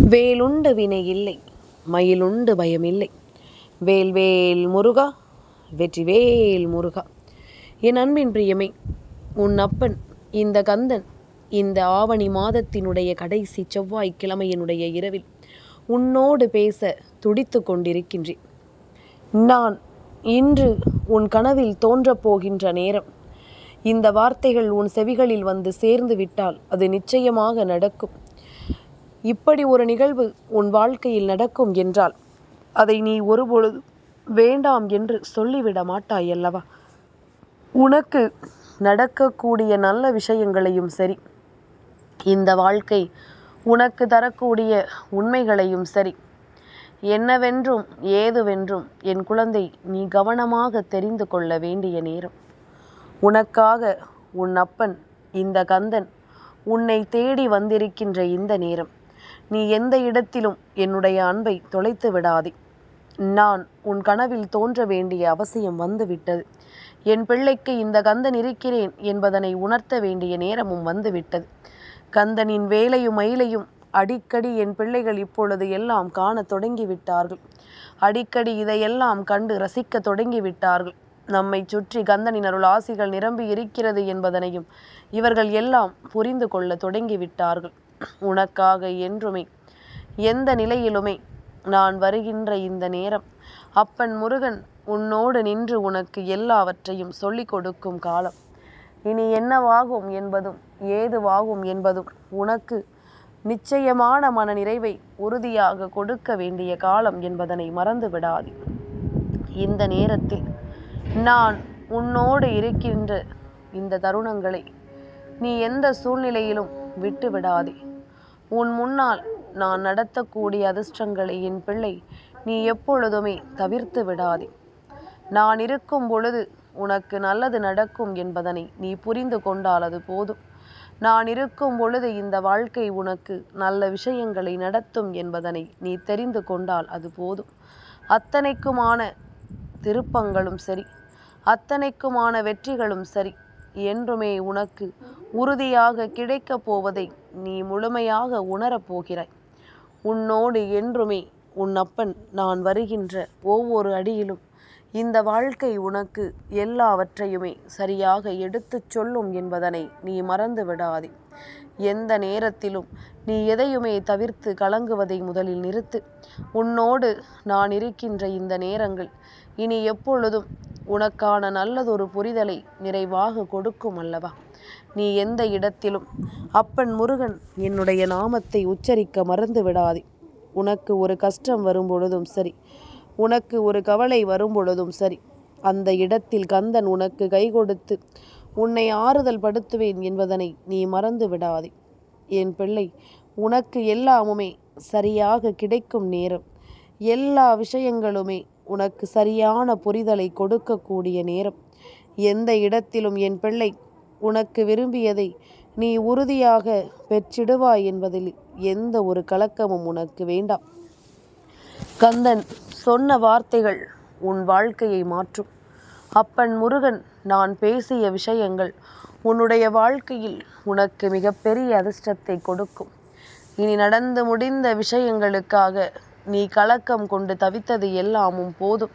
வேலுண்டு வினை இல்லை மயிலுண்டு பயமில்லை வேல் வேல் முருகா வெற்றிவேல் முருகா. என் அன்பின் பிரியமே உன் அப்பன் இந்த கந்தன் இந்த ஆவணி மாதத்தினுடைய கடைசி செவ்வாய் கிழமையினுடைய இரவில் உன்னோடு பேச துடித்து கொண்டிருக்கின்றேன். நான் இன்று உன் கனவில் தோன்றப் போகின்ற நேரம் இந்த வார்த்தைகள் உன் செவிகளில் வந்து சேர்ந்து விட்டால் அது நிச்சயமாக நடக்கும். இப்படி ஒரு நிகழ்வு உன் வாழ்க்கையில் நடக்கும் என்றால் அதை நீ ஒருபொழுது வேண்டாம் என்று சொல்லிவிட மாட்டாய் அல்லவா உனக்கு நடக்கக்கூடிய நல்ல விஷயங்களையும் சரி இந்த வாழ்க்கை உனக்கு தரக்கூடிய உண்மைகளையும் சரி என்னவென்றும் ஏதுவென்றும் என் குழந்தை நீ கவனமாக தெரிந்து கொள்ள வேண்டிய நேரம். உனக்காக உன் அப்பன் இந்த கந்தன் உன்னை தேடி வந்திருக்கின்ற இந்த நேரம். நீ எந்த இடத்திலும் என்னுடைய அன்பை தொலைத்து விடாதே. நான் உன் கனவில் தோன்ற வேண்டிய அவசியம் வந்துவிட்டது. என் பிள்ளைக்கு இந்த கந்தன் இருக்கிறேன் என்பதனை உணர்த்த வேண்டிய நேரமும் வந்துவிட்டது. கந்தனின் வேலையும் மயிலையும் அடிக்கடி என் பிள்ளைகள் இப்பொழுது எல்லாம் காண தொடங்கிவிட்டார்கள். அடிக்கடி இதையெல்லாம் கண்டு ரசிக்க தொடங்கிவிட்டார்கள். நம்மை சுற்றி கந்தனின் அருள் ஆசிகள் நிரம்பி இருக்கிறது என்பதனையும் இவர்கள் எல்லாம் புரிந்து கொள்ள தொடங்கிவிட்டார்கள். உனக்காக என்றுமே. எந்த நிலையிலுமே நான் வருகின்ற இந்த நேரம் அப்பன் முருகன் உன்னோடு நின்று உனக்கு எல்லாவற்றையும் சொல்லிக் கொடுக்கும் காலம். இனி என்னவாகும் என்பதும் ஏதுவாகும் என்பதும் உனக்கு நிச்சயமான மன நிறைவை உறுதியாக கொடுக்க வேண்டிய காலம் என்பதனை மறந்து விடாது இந்த நேரத்தில் நான் உன்னோடு இருக்கின்ற இந்த தருணங்களை நீ எந்த சூழ்நிலையிலும் விட்டு விடாதே உன் முன்னால் நான் நடத்தக்கூடிய அதிர்ஷ்டங்களை என் பிள்ளை நீ எப்பொழுதுமே தவிர்த்து விடாதே. நான் இருக்கும் பொழுது உனக்கு நல்லது நடக்கும் என்பதனை நீ புரிந்து கொண்டால் அது போதும். நான் இருக்கும் பொழுது இந்த வாழ்க்கை உனக்கு நல்ல விஷயங்களை நடத்தும் என்பதனை நீ தெரிந்து கொண்டால் அது போதும். அத்தனைக்குமான திருப்பங்களும் சரி அத்தனைக்குமான வெற்றிகளும் சரி என்றுமே உனக்கு உறுதியாக கிடைக்கப் போவதை நீ முழுமையாக உணரப் போகிறாய். உன்னோடு என்றுமே உன் அப்பன் நான் வருகின்ற ஒவ்வொரு அடியிலும் இந்த வாழ்க்கை உனக்கு எல்லாவற்றையுமே சரியாக எடுத்துச் சொல்லும் என்பதனை நீ மறந்து விடாதே எந்த நேரத்திலும் நீ எதையுமே தவிர்த்து கலங்குவதை முதலில் நிறுத்து. உன்னோடு நான் இருக்கின்ற இந்த நேரங்கள் இனி எப்பொழுதும் உனக்கான நல்லதொரு புரிதலை நிறைவாக கொடுக்கும் அல்லவா? நீ எந்த இடத்திலும் அப்பன் முருகன் என்னுடைய நாமத்தை உச்சரிக்க மறந்து விடாதே. உனக்கு ஒரு கஷ்டம் வரும்பொழுதும் சரி உனக்கு ஒரு கவலை வரும்பொழுதும் சரி அந்த இடத்தில் கந்தன் உனக்கு கை கொடுத்து உன்னை ஆறுதல் படுத்துவேன் என்பதனை நீ மறந்து விடாதே. என் பிள்ளை உனக்கு எல்லாமுமே சரியாக கிடைக்கும் நேரம். எல்லா விஷயங்களுமே உனக்கு சரியான புரிதலை கொடுக்கக்கூடிய நேரம். எந்த இடத்திலும் என் பிள்ளை உனக்கு விரும்பியதை நீ உறுதியாக பெற்றிடுவாய் என்பதில் எந்த ஒரு கலக்கமும் உனக்கு வேண்டாம். கந்தன் சொன்ன வார்த்தைகள் உன் வாழ்க்கையை மாற்றும். அப்பன் முருகன் நான் பேசிய விஷயங்கள் உன்னுடைய வாழ்க்கையில் உனக்கு மிகப்பெரிய அதிர்ஷ்டத்தை கொடுக்கும். இனி நடந்து முடிந்த விஷயங்களுக்காக நீ கலக்கம் கொண்டு தவித்தது எல்லாமும் போதும்.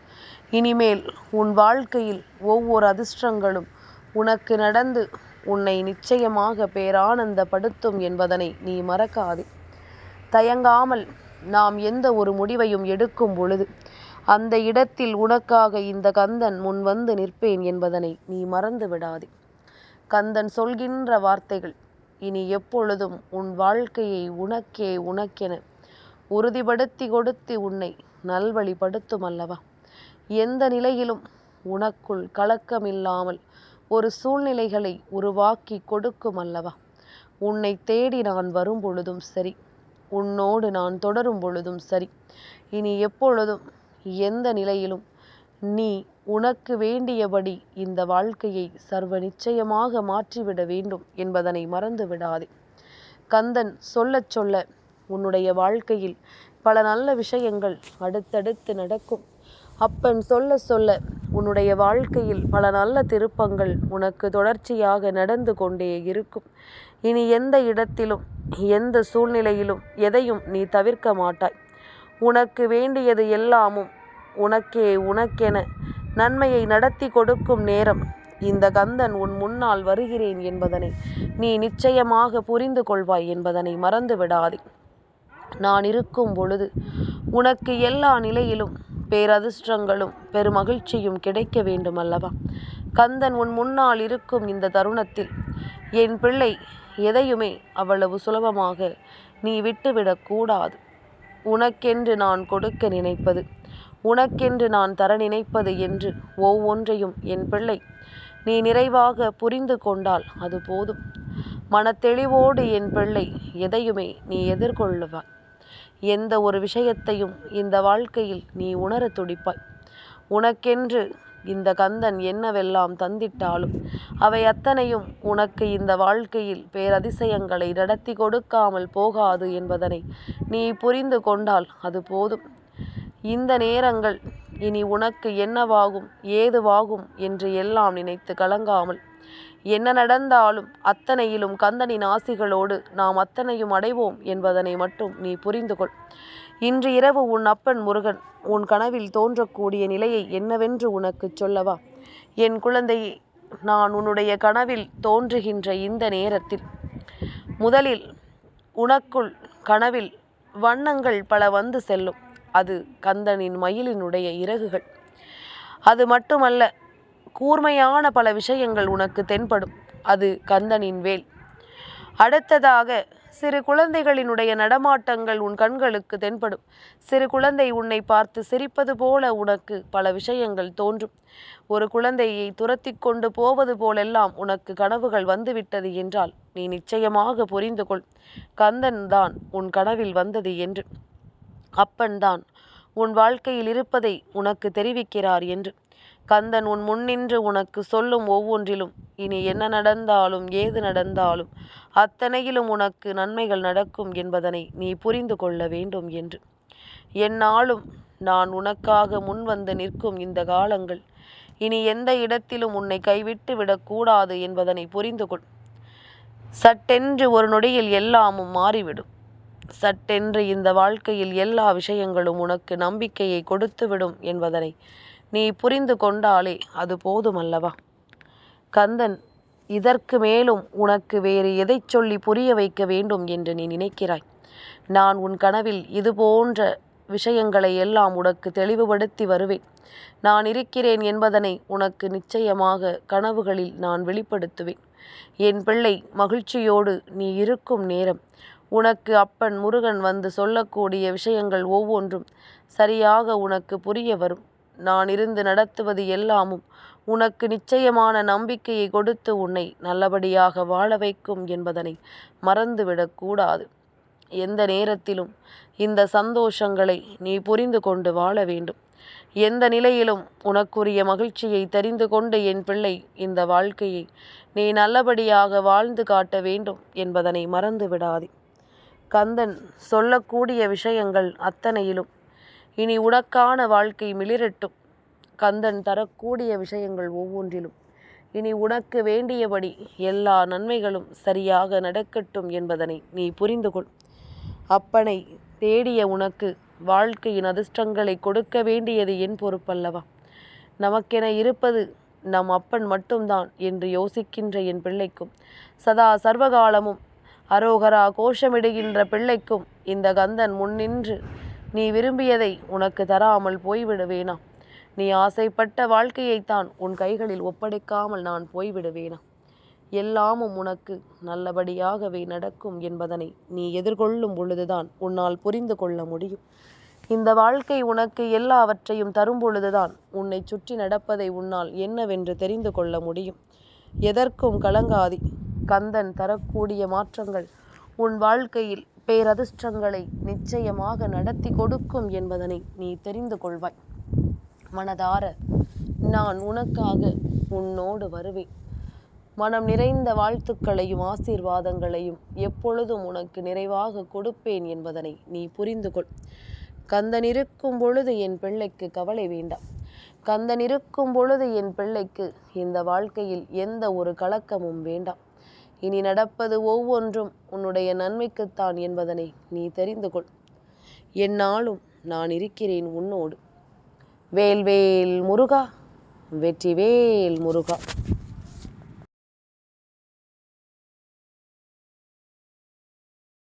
இனிமேல் உன் வாழ்க்கையில் ஒவ்வொரு அதிர்ஷ்டங்களும் உனக்கு நடந்து உன்னை நிச்சயமாக பேரானந்தப்படுத்தும் என்பதனை நீ மறக்காதே. தயங்காமல் நாம் எந்த ஒரு முடிவையும் எடுக்கும் பொழுது அந்த இடத்தில் உனக்காக இந்த கந்தன் முன் வந்து நிற்பேன் என்பதனை நீ மறந்து விடாதே. கந்தன் சொல்கின்ற வார்த்தைகள் இனி எப்பொழுதும் உன் வாழ்க்கையை உனக்கே உனக்கென உறுதிப்படுத்தி கொடுத்து உன்னை நல்வழிப்படுத்தும் அல்லவா எந்த நிலையிலும் உனக்குள் கலக்கமில்லாமல் ஒரு சூழ்நிலைகளை உருவாக்கி கொடுக்கும் அல்லவா உன்னை தேடி நான் வரும் பொழுதும் சரி உன்னோடு நான் தொடரும் பொழுதும் சரி இனி எப்பொழுதும் எந்த நிலையிலும் நீ உனக்கு வேண்டியபடி இந்த வாழ்க்கையை சர்வ நிச்சயமாக மாற்றிவிட வேண்டும் என்பதனை மறந்து விடாதே கந்தன் சொல்லச் சொல்ல உன்னுடைய வாழ்க்கையில் பல நல்ல விஷயங்கள் அடுத்தடுத்து நடக்கும். அப்பன் சொல்ல சொல்ல உன்னுடைய வாழ்க்கையில் பல நல்ல திருப்பங்கள் உனக்கு தொடர்ச்சியாக நடந்து கொண்டே இருக்கும். இனி எந்த இடத்திலும் எந்த சூழ்நிலையிலும் எதையும் நீ தவிர்க்க மாட்டாய். உனக்கு வேண்டியது எல்லாமும் உனக்கே உனக்கென நன்மையை நடத்தி கொடுக்கும் நேரம். இந்த கந்தன் உன் முன்னால் வருகிறேன் என்பதனை நீ நிச்சயமாக புரிந்து கொள்வாய் என்பதனை மறந்து விடாதே. நான் இருக்கும் பொழுது உனக்கு எல்லா நிலையிலும் பேரதிர்ஷ்டங்களும் பெருமகிழ்ச்சியும் கிடைக்க வேண்டும் அல்லவா கந்தன் உன் முன்னால் இருக்கும் இந்த தருணத்தில் என் பிள்ளை எதையுமே அவ்வளவு சுலபமாக நீ விட்டுவிடக்கூடாது உனக்கென்று நான் கொடுக்க நினைப்பது. உனக்கென்று நான் தர நினைப்பது என்று ஒவ்வொன்றையும் என் பிள்ளை நீ நிறைவாக புரிந்து கொண்டால் அது போதும். மனத்தெளிவோடு என் பிள்ளை எதையுமே நீ எதிர்கொள்ளுவாய். எந்த ஒரு விஷயத்தையும் இந்த வாழ்க்கையில் நீ உணர துடிப்பாய். உனக்கென்று இந்த கந்தன் என்னவெல்லாம் தந்திட்டாலும் அவை அத்தனையும் உனக்கு இந்த வாழ்க்கையில் பேரதிசயங்களை நடத்தி கொடுக்காமல் போகாது என்பதனை நீ புரிந்து கொண்டால் அது போதும். இந்த நேரங்கள் இனி உனக்கு என்னவாகும் ஏதுவாகும் என்று எல்லாம் நினைத்து கலங்காமல் என்ன நடந்தாலும் அத்தனையிலும் கந்தனின் ஆசிகளோடு நாம் அத்தனையும் அடைவோம் என்பதனை மட்டும் நீ புரிந்து கொள் இன்று இரவு உன் அப்பன் முருகன் உன் கனவில் தோன்றக்கூடிய நிலையை என்னவென்று உனக்குச் சொல்லவா? என் குழந்தையே நான் உன்னுடைய கனவில் தோன்றுகின்ற இந்த நேரத்தில் முதலில் உனக்குள் கனவில் வண்ணங்கள் பல வந்து செல்லும். அது கந்தனின் மயிலினுடைய இறகுகள். அது மட்டுமல்ல கூர்மையான பல விஷயங்கள் உனக்கு தென்படும். அது கந்தனின் வேல். அடுத்ததாக சிறு குழந்தைகளினுடைய நடமாட்டங்கள் உன் கண்களுக்கு தென்படும். சிறு குழந்தை உன்னை பார்த்து சிரிப்பது போல உனக்கு பல விஷயங்கள் தோன்றும். ஒரு குழந்தையை துரத்தி கொண்டு போவது போலெல்லாம் உனக்கு கனவுகள் வந்துவிட்டது என்றால் நீ நிச்சயமாக புரிந்து கொள். கந்தன் தான் உன் கனவில் வந்தது என்று. அப்பன்தான் உன் வாழ்க்கையில் இருப்பதை உனக்கு தெரிவிக்கிறார் என்று. கந்தன் உன் முன்னின்று உனக்கு சொல்லும் ஒவ்வொன்றிலும் இனி என்ன நடந்தாலும் ஏது நடந்தாலும் அத்தனையிலும் உனக்கு நன்மைகள் நடக்கும் என்பதனை நீ புரிந்து கொள்ள வேண்டும் என்று. என்னாலும் நான் உனக்காக முன்வந்து நிற்கும் இந்த காலங்கள் இனி எந்த இடத்திலும் உன்னை கைவிட்டு விடக்கூடாது என்பதனை புரிந்து கொள். சட்டென்று ஒரு நொடியில் எல்லாமும் மாறிவிடும். சட்டென்று இந்த வாழ்க்கையில் எல்லா விஷயங்களும் உனக்கு நம்பிக்கையை கொடுத்துவிடும் என்பதனை நீ புரிந்து கொண்டாலே அது போதுமல்லவா? கந்தன் இதற்கு மேலும் உனக்கு வேறு எதை சொல்லி புரிய வைக்க வேண்டும் என்று நீ நினைக்கிறாய். நான் உன் கனவில் இது போன்ற விஷயங்களை எல்லாம் உனக்கு தெளிவுபடுத்தி வருவேன். நான் இருக்கிறேன் என்பதனை உனக்கு நிச்சயமாக கனவுகளில் நான் வெளிப்படுத்துவேன். என் பிள்ளை மகிழ்ச்சியோடு நீ இருக்கும் நேரம் உனக்கு அப்பன் முருகன் வந்து சொல்லக்கூடிய விஷயங்கள் ஒவ்வொன்றும் சரியாக உனக்கு புரிய வரும். நான் இருந்து நடத்துவது எல்லாமும் உனக்கு நிச்சயமான நம்பிக்கையை கொடுத்து உன்னை நல்லபடியாக வாழ வைக்கும் என்பதனை மறந்துவிடக்கூடாது எந்த நேரத்திலும் இந்த சந்தோஷங்களை நீ புரிந்து கொண்டு வாழ வேண்டும். எந்த நிலையிலும் உனக்குரிய மகிழ்ச்சியை தெரிந்து கொண்டு என் பிள்ளை இந்த வாழ்க்கையை நீ நல்லபடியாக வாழ்ந்து காட்ட வேண்டும் என்பதனை மறந்து விடாதே கந்தன் சொல்லக்கூடிய விஷயங்கள் அத்தனையிலும். இனி உனக்கான வாழ்க்கை மிளிரட்டும். கந்தன் தரக்கூடிய விஷயங்கள் ஒவ்வொன்றிலும். இனி உனக்கு வேண்டியபடி எல்லா நன்மைகளும் சரியாக நடக்கட்டும் என்பதனை நீ புரிந்து கொள். அப்பனை தேடிய உனக்கு வாழ்க்கையின் அதிர்ஷ்டங்களை கொடுக்க வேண்டியது என் பொறுப்பல்லவா? நமக்கென இருப்பது நம் அப்பன் மட்டும்தான் என்று யோசிக்கின்ற என் பிள்ளைக்கும் சதா சர்வகாலமும் அரோகரா கோஷமிடுகின்ற பிள்ளைக்கும் இந்த கந்தன் முன்னின்று நீ விரும்பியதை உனக்கு தராமல் போய்விடுவேனா? நீ ஆசைப்பட்ட வாழ்க்கையைத்தான் உன் கைகளில் ஒப்படைக்காமல் நான் போய்விடுவேனா? எல்லாமும் உனக்கு நல்லபடியாகவே நடக்கும் என்பதனை நீ எதிர்கொள்ளும் பொழுதுதான் உன்னால் புரிந்து கொள்ள முடியும். இந்த வாழ்க்கை உனக்கு எல்லாவற்றையும் தரும் பொழுதுதான் உன்னை சுற்றி நடப்பதை உன்னால் என்னவென்று தெரிந்து கொள்ள முடியும். எதற்கும் கலங்காதி. கந்தன் தரக்கூடிய மாற்றங்கள் உன் வாழ்க்கையில் பேரதிர்ஷ்டங்களை நிச்சயமாக நடத்தி கொடுக்கும் என்பதனை நீ தெரிந்து கொள்வாய். மனதார நான் உனக்காக உன்னோடு வருவேன். மனம் நிறைந்த வாழ்த்துக்களையும் ஆசீர்வாதங்களையும் எப்பொழுதும் உனக்கு நிறைவாக கொடுப்பேன் என்பதனை நீ புரிந்து கொள். கந்தன் இருக்கும் பொழுது என் பிள்ளைக்கு கவலை வேண்டாம். கந்தன் இருக்கும் பொழுது என் பிள்ளைக்கு இந்த வாழ்க்கையில் எந்த ஒரு கலக்கமும் வேண்டாம். இனி நடப்பது ஒவ்வொன்றும் உன்னுடைய நன்மைக்குத்தான் என்பதனை நீ தெரிந்து கொள். என்னாலும் நான் இருக்கிறேன் உன்னோடு. வேல்வேல் முருகா வெற்றிவேல் முருகா.